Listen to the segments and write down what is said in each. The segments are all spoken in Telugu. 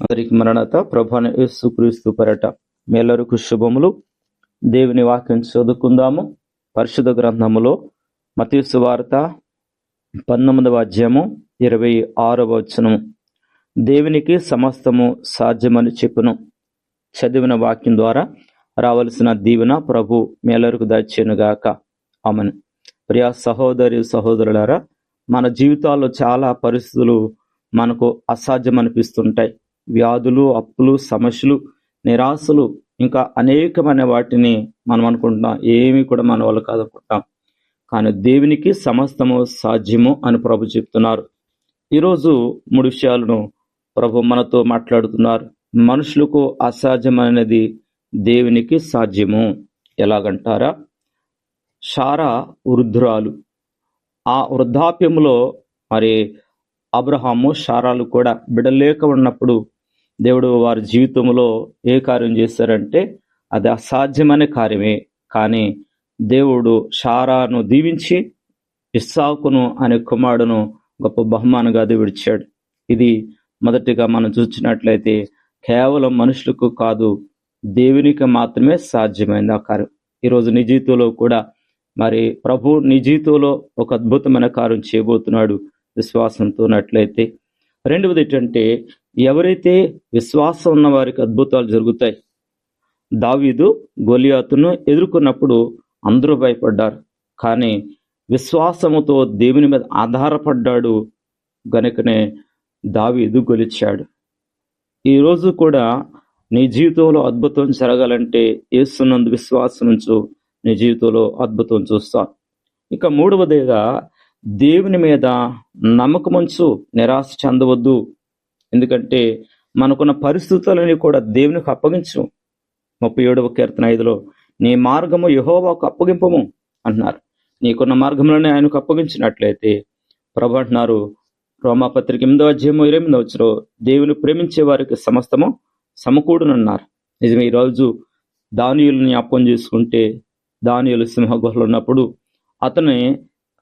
అందరికి మరణత. ప్రభాన యేసుక్రీస్తు పరట మేలరకు శుభములు. దేవుని వాక్యం చదువుకుందాము. పరిశుద్ధ గ్రంథములో మతీసు వార్త పంతొమ్మిదవ అధ్యాయము ఇరవై ఆరవ వచనము. దేవునికి సమస్తము సాధ్యమని చెప్పును. చదివిన వాక్యం ద్వారా రావలసిన దీవెన ప్రభు మేలరకు దాచేనుగాక అమను ప్రియా సహోదరి సహోదరులారా మన జీవితాల్లో చాలా పరిస్థితులు మనకు అసాధ్యం అనిపిస్తుంటాయి వ్యాధులు అప్పులు సమస్యలు నిరాశలు ఇంకా అనేకమైన వాటిని మనం అనుకుంటున్నాం. ఏమి కూడా మన వాళ్ళు కాదనుకుంటాం కానీ దేవునికి సమస్తము సాధ్యము అని ప్రభు చెప్తున్నారు. ఈరోజు మూడు విషయాలను ప్రభు మనతో మాట్లాడుతున్నారు. మనుషులకు అసాధ్యమైనది దేవునికి సాధ్యము. ఎలాగంటారా? షారా వృద్ధురాలు. ఆ వృద్ధాప్యంలో మరి అబ్రహాము షారాలు కూడా బిడలేక ఉన్నప్పుడు దేవుడు వారి జీవితంలో ఏ కార్యం చేశారంటే అది అసాధ్యమైన కార్యమే. కానీ దేవుడు షారాను దీవించి ఇస్సాకును అనే కుమారుడును గొప్ప బహుమానంగా విడిచాడు ఇది మొదటిగా మనం చూసినట్లయితే కేవలం మనుషులకు కాదు దేవునికి మాత్రమే సాధ్యమైంది ఆ కార్యం. ఈరోజు నీ జీవితంలో కూడా మరి ప్రభు నీ జీవితంలో ఒక అద్భుతమైన కార్యం చేయబోతున్నాడు విశ్వాసంతో ఉన్నట్లయితే. రెండవది ఏంటంటే ఎవరైతే విశ్వాసం ఉన్న వారికి అద్భుతాలు జరుగుతాయి దావీదు గొలియాతును ఎదుర్కొన్నప్పుడు అందరూ భయపడ్డారు. కానీ విశ్వాసముతో దేవుని మీద ఆధారపడ్డాడు గనుకనే దావీదు గొలిచాడు. ఈరోజు కూడా నీ జీవితంలో అద్భుతం జరగాలంటే ఏసునందు విశ్వాసం ఉంచు నీ జీవితంలో అద్భుతం చూస్తా ఇక మూడవదిగా దేవుని మీద నమ్మకముంచు నిరాశ చెందవద్దు. ఎందుకంటే మనకున్న పరిస్థితులని కూడా దేవునికి అప్పగించు. ముప్పై ఏడవ కీర్తన ఐదులో నీ మార్గము యహోవాకు అప్పగింపము అంటున్నారు. నీకున్న మార్గంలోనే ఆయనకు అప్పగించినట్లయితే ప్రభు అంటున్నారు రోమాపత్రిక ఎనిమిదో అధ్యాయము ఎనిమిదో వచ్చిన దేవుని ప్రేమించే వారికి సమస్తము సమకూడునన్నారు. నిజమే ఈరోజు దానియుల్ని అప్పం చేసుకుంటే దానియులు సింహగుహలు ఉన్నప్పుడు అతని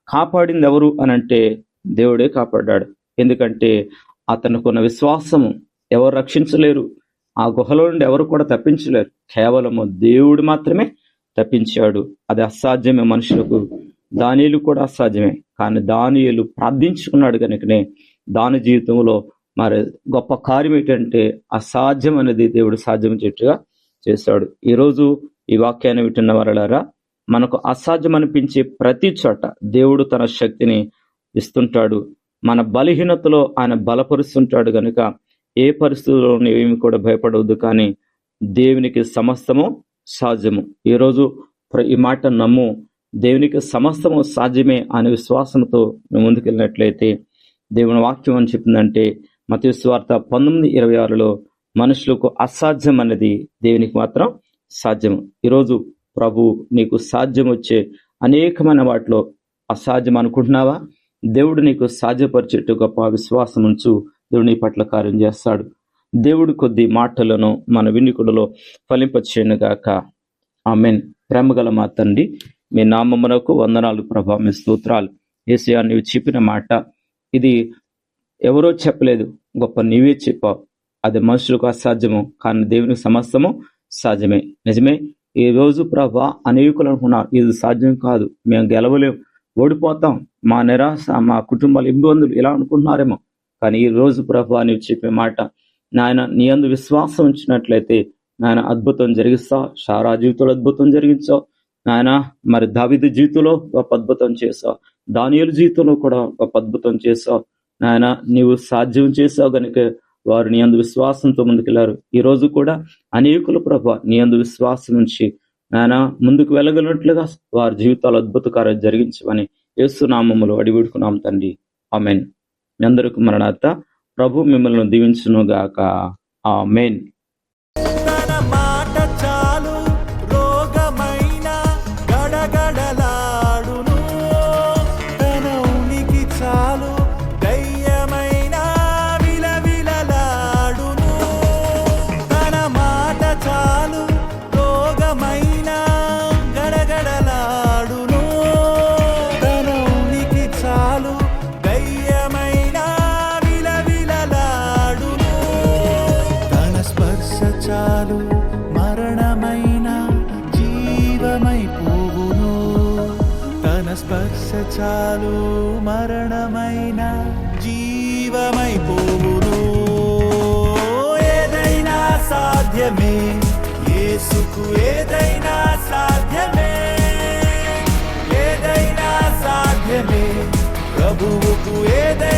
కాపాడింది ఎవరు అని అంటే దేవుడే కాపాడాడు. ఎందుకంటే అతనుకున్న విశ్వాసము ఎవరు రక్షించలేరు ఆ గుహలో నుండి ఎవరు కూడా తప్పించలేరు. కేవలము దేవుడు మాత్రమే తప్పించాడు. అది అసాధ్యమే మనుషులకు. దానియులు కూడా అసాధ్యమే. కానీ దానియులు ప్రార్థించుకున్నాడు కనుకనే దాని జీవితంలో మరి గొప్ప కార్యం ఏంటంటే అసాధ్యం అనేది దేవుడు సాధ్యం చెట్టుగా చేశాడు. ఈరోజు ఈ వాక్యాన్ని వింటున్న వారలారా మనకు అసాధ్యం అనిపించే ప్రతి చోట దేవుడు తన శక్తిని ఇస్తుంటాడు. మన బలహీనతలో ఆయన బలపరుస్తుంటాడు గనుక ఏ పరిస్థితుల్లో ఏమి కూడా భయపడవద్దు కానీ దేవునికి సమస్తము సాధ్యము. ఈరోజు ఈ మాట నమ్ము దేవునికి సమస్తము సాధ్యమే అనే విశ్వాసంతో నువ్వు ముందుకెళ్ళినట్లయితే దేవుని వాక్యం అని చెప్పిందంటే మతస్వార్త పంతొమ్మిది ఇరవై ఆరులో మనుషులకు అసాధ్యం అనేది దేవునికి మాత్రం సాధ్యము. ఈరోజు ప్రభు నీకు సాధ్యం వచ్చే అనేకమైన వాటిలో అసాధ్యం అనుకుంటున్నావా? దేవుడు నీకు సాధ్యపరిచేట్టు గొప్ప విశ్వాసం ఉంచు. దేవుడు నీ పట్ల కార్యం చేస్తాడు. దేవుడు కొద్ది మాటలను మన వినికుడులో ఫలింపచేయనుగాక. ఆమెన్. ప్రేమగల మా తండ్రి మీ నామమునకు వందనాలు ప్రభా మీ స్తోత్రాలు. ఏసయా నీవు చెప్పిన మాట ఇది ఎవరో చెప్పలేదు. గొప్ప నీవే చెప్పావు. అది మనుషులకు అసాధ్యము కానీ దేవునికి సమస్తము సాధ్యమే. నిజమే? ఈ రోజు ప్రభా అనేకులు అనుకున్నారు ఇది సాధ్యం కాదు మేము గెలవలేం ఓడిపోతాం మా నిరాశ మా కుటుంబాల ఇబ్బందులు ఇలా అనుకుంటున్నారేమో. కానీ ఈ రోజు ప్రభా నీవు చెప్పే మాట నాయన నీ అందు విశ్వాసం ఉంచినట్లయితే నాయన అద్భుతం జరిగిస్తావు షారా జీవితంలో అద్భుతం జరిగించావు నాయన మరి దావిద జీవితంలో ఒక అద్భుతం చేసావు దానియుల జీవితంలో కూడా ఒక అద్భుతం చేసావు నాయన నీవు సాధ్యం చేసావు కనుక వారు నీ అందు విశ్వాసంతో ముందుకెళ్ళారు. ఈ రోజు కూడా అనేకుల ప్రభ నీ అందు విశ్వాసం నుంచి నాయన ముందుకు వెళ్ళగలిగినట్లుగా వారి జీవితాలు అద్భుత కార్యం జరిగించమని యేసునామములు అడివిడుకున్నాం తండ్రి. ఆమెన్. మీ అందరికి మరణాత ప్రభు మిమ్మల్ని దీవించును గాక ఆ మెయిన్ చాలు మరణమైన జీవమై పోవును. తన స్పర్శ చాలు మరణమైన జీవమై పోవును. ఏదైనా సాధ్యమే ఏసుకు ఏదైనా సాధ్యమే. ఏదైనా సాధ్యమే ప్రభువుకు ఏదైనా